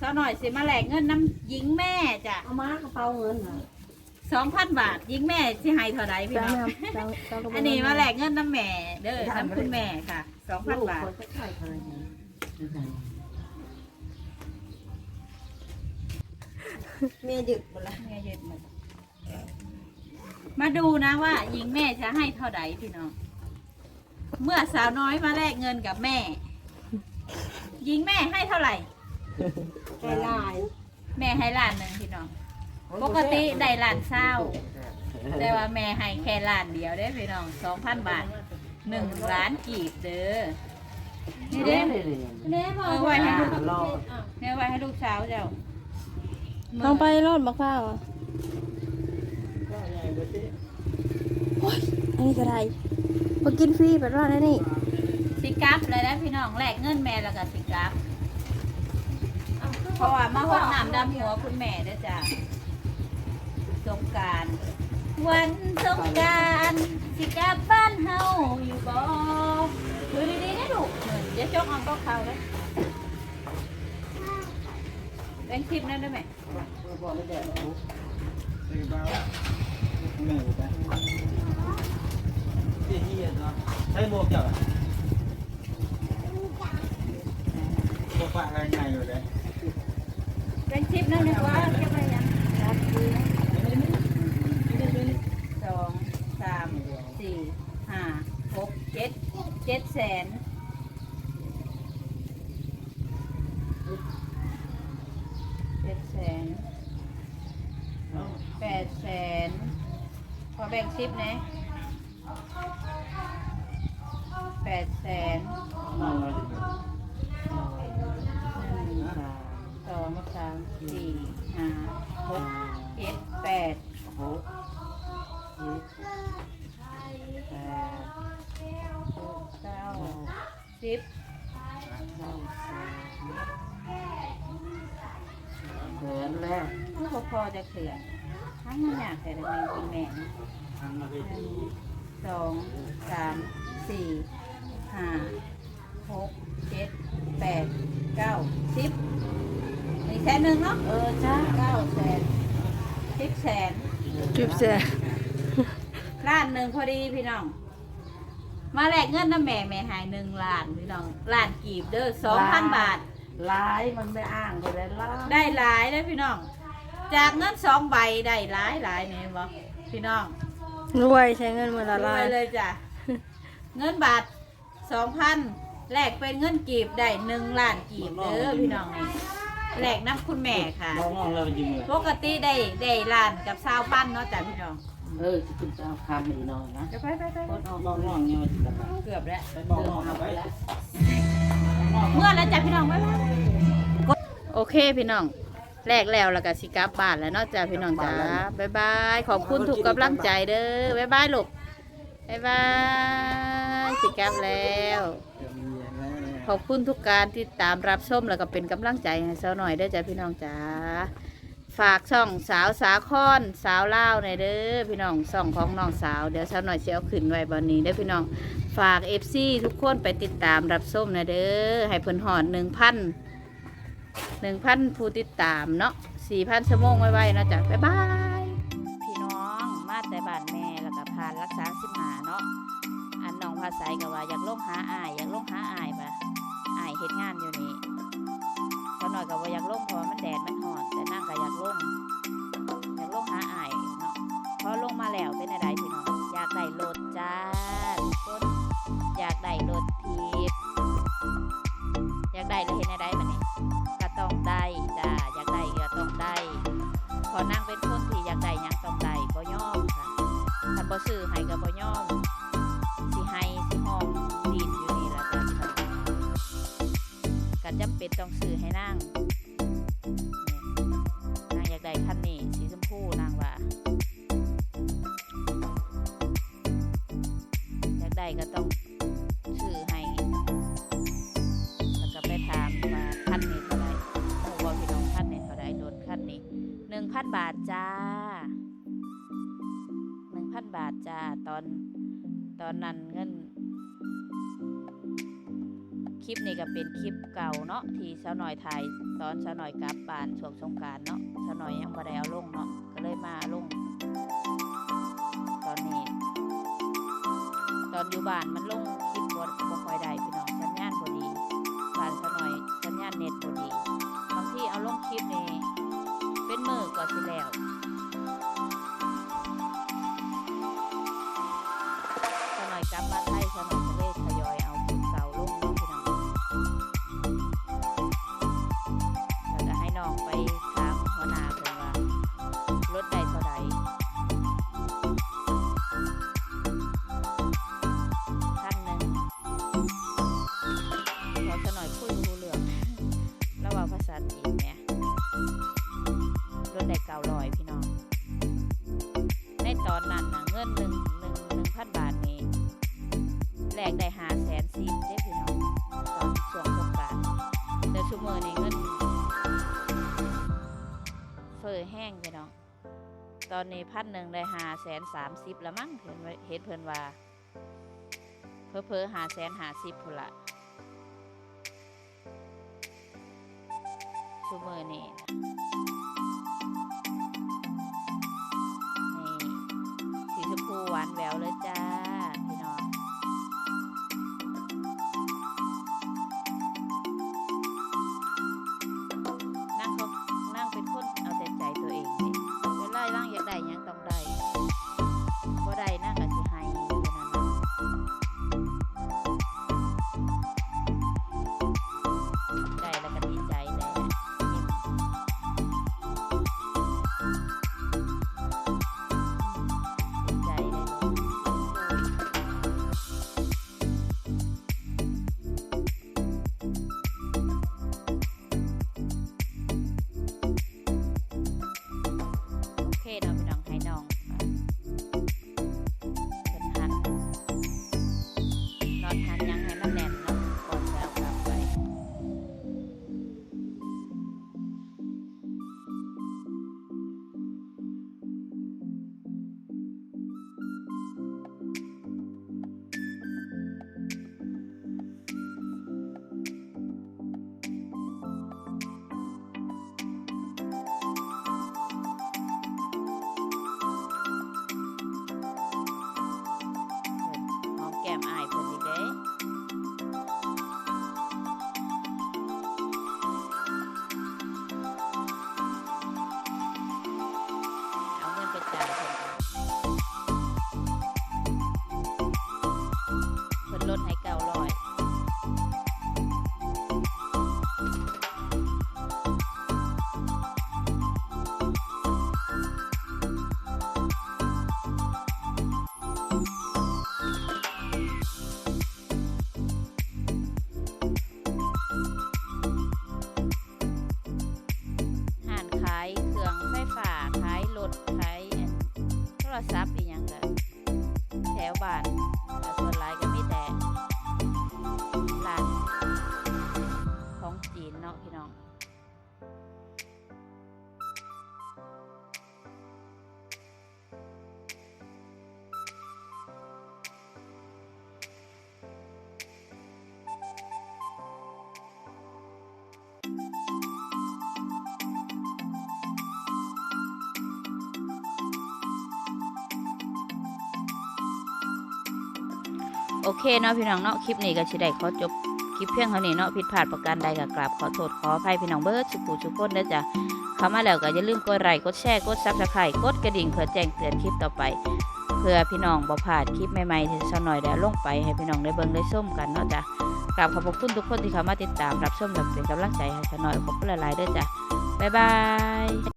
สาวหน่อยสิมาแลกเงินน้ำหญิงแม่จ้ะเอามากระเป๋าเงินน่ะสองพันบาทหญิงแม่ที่ให้เท่าไหรพี่จ้าน้องแม่จ้าจ้ากระเป๋อันนี้มาแลกเงินน้ำแม่เด้อน้ำคุณแม่ค่ะสองพันลูกบาทคนก็ใช่เคยเห็นเมียดึกหมดละแม่เย็ดมามาดูนะว่าหญิงแม่จะให้เท่าไหร่พี่น้อง เมื่อสาวน้อยมาแลกเงินกับแม่ หญิงแม่ให้เท่าไหร่ ใจลายแม่ให้ล้านหนึ่งพี่น้อง ปกติได้ล้านเศร้า แต่ว่าแม่ให้แค่ล้านเดียวได้อพี่น้องสองพันบาทหนึ่งล้านกีบเด้อ นี่เด้อเน่พอเอาไว้ให้ลูกรอเนี่ยไว้ให้ลูกสาวเจ้าลองไปรอดมะพร้าวอะโอ้ยอันนี้ก็ได้มากินฟรีไปรอดนะนี่สิกลับเลยนะพี่น้องแลกเงินแม่แล้วก็สิกลับ เพราะว่ามาหดน้ำดำหัวคุณแม่เด้อจ้ะสงกราร วันสงกรารสิกลับบ้านเฮาอยู่บ่ดูดีๆนะลูกเหมือนจะจกเอังก็เขาเลยแบงค์ทิปนั่นได้ไหมใช้โมกเจ้าโมฝากอะไรไงอยู่เลย แบงค์ทิปนั่นนึกว่าเก็บไปยังสองสามสี่ห้าหกเจ็ดเจ็ดแสนเจ็ดแสนแปดแสนพอแบ่งทิปนะแปดแสนามสี่ห้าหกเจ็ดแปดหกเก้าสิบแหวนแล้วพอพอจะเขื่อนทั้งนั้นอยากแต่ละเงินแม่นะทางมาได้หนึ่งสองสามสี่ห้าหกเจ็ดแปดเก้าสิบ อีกแสนหนึ่งเนาะ เออจ้าเก้าแสนสิบแสนจุบเสียล้านหนึ่งพอดีพี่น้อง มาแลกเงินน้ำแม่แม่หายหนึ่งล้านพี่น้องล้านกีบเด้อสองพันบาทลายมันไม่อ้างไปเลยล่าได้หลายได้อพี่น้อง จากเงินสองใบได้หลายหลายเนี่ยบอกพี่น้องรวยใช้เงินมือละรลาวยยเลยจ้ะ เงินบาทสองพันแลกเป็นเงินกีบได้หนึ่งล้านกีบเด้อพี่น้อง นี่แลกน้ำคุณแม่ค่ะน้องน้องเราจริงเลยปกติได้ได้ล้านกับสาวปั้นเนาะจ้ะพี่น้องเออจะคุณจะเอาคำอีกหน่อยนะจะไปไปไปน้องน้องน้องเนี่ยมันจะแบบเกือบแล้วไปบอกน้องเอาไว้เมื่อแล้วจ้ะพี่น้องไว้โอเคพี่น้องแลกแล้วแล้วก็สิกลับบ้านแล้วเนาะจ้ะพี่น้องจ้าบ๊ายบายขอบคุณทุกกำลังใจเด้อบ๊ายบายลูกบ๊ายบายสิกลับแล้ว ขอบคุณทุกการที่ตามรับชมแล้วก็เป็นกำลังใจให้เซาหน่อยด้อจ้ะพี่น้องจ้าฝากช่องสาวสาคอนสาวเล่าในเด้อพี่น้องช่องของน้องสาวเดี๋ยวเซาหน่อยเสียวขึ้นไว้บนนี้เด้อพี่น้องฝากเอฟซีทุกคนไปติดตามรับชมนะเด้อให้เพิ่นหอดหนึ่งพันหนึ่งพันผู้ติดตามเนาะสี่พันชั่วโมงไว้ๆนะจ้ะบ๊ายบายพี่น้องมาแต่บ้านแม่แล้วก็ผ่านรักษาสิบหาเนาะอันน้องภาษาก็ว่าอยากลงหาอายอยากลงหาอายปะอา เฮ็ดงานอยู่นี่เขาหน่อยก็บ่อยากลงเพราะมันแดดมันร้อนแต่นั่งก็อยากลงอยากลงหาอายเนาะพอลงมาแล้วเป็นอะไรพี่น้องอยากได้รถจ้าคนอยากได้รถทีบอยากได้แล้วเห็นอะไรบัดนี้ก็ต้องได้จ้าอยากได้ก็ต้องได้พอนั่งเป็นคนที่อยากได้ยังต้องได้บ่ย่อมค่ะถ้าบ่ซื้อ ก็จำเป็นต้องซื้อให้นางเนี่ยนางอยากได้คันนี้สีชมพูนางว่าอยากได้ก็ต้องซื้อให้แล้วก็ไปถามว่าคันนี้เท่าไหร่โอ้บอกพี่น้องคันนี้เท่าไหร่รถคันนี้หนึ่งพันบาทจ้าหนึ่งพันบาทจ้าตอนตอนนั้น ลิปนี้ก็เป็นคลิปเก่าเนาะที่สาวหน่อยถ่ายตอนสาวหน่อยกลับบ้านช่วงสงกรารเนาะสาวหน่อยยังบ่ได้เอาลงเนาะก็เลยมาลง ตอนนี้ ตอนอยู่บ้านมันลงคลิปบ่บ่ค่อยได้พี่น้องสัญญาณบ่ดีบ้านสาวหน่อยสัญญาณเน็ตบ่ดีบางทีเอาลงคลิปนี่เป็นมือกว่าสิแล้ว งินหนึ่งหนึ่งหนึ่งพันบาทนี่แลกได้หาแสนสิบได้พี่น้องตอนช่วงสงกรารแต่ชั่วโมงนี้เงินเฟอแห้งไปน้อง ตอนนี้พันหนึ่งได้หาแสนสามสิบละมั้งเห็นเห็นเพิ่นว่าเพอเพอหาแสนหาสิบพุละชูมือนี่นะนี่ หวานแหววเลยจ้า โอเคเนาะพี่น้องเนาะคลิปนี้ก็สิได้ขอจบคลิปเพียงเท่านี้เนาะผิดพลาดประการใดก็กราบขอโทษขออภัยพี่น้องเบิร์ดสุขุสุขคนเด้อจ้ะเข้ามาแล้วก็อย่าลืมกดไลค์กดแชร์กดซับสไครต์กดกระดิ่งเพื่อแจ้งเตือนคลิปต่อไป เพื่อพี่น้องบ่พลาดคลิปใหม่ๆที่สักหน่อยได้ลงไปให้พี่น้องได้เบิ่งได้ส้มกันเนาะจ้ะกราบขอบพระคุณทุกคนที่เข้ามาติดตามรับชมและเป็นกำลังใจให้สักหน่อยขอบคุณหลายๆเด้อจ้ะบ๊ายบาย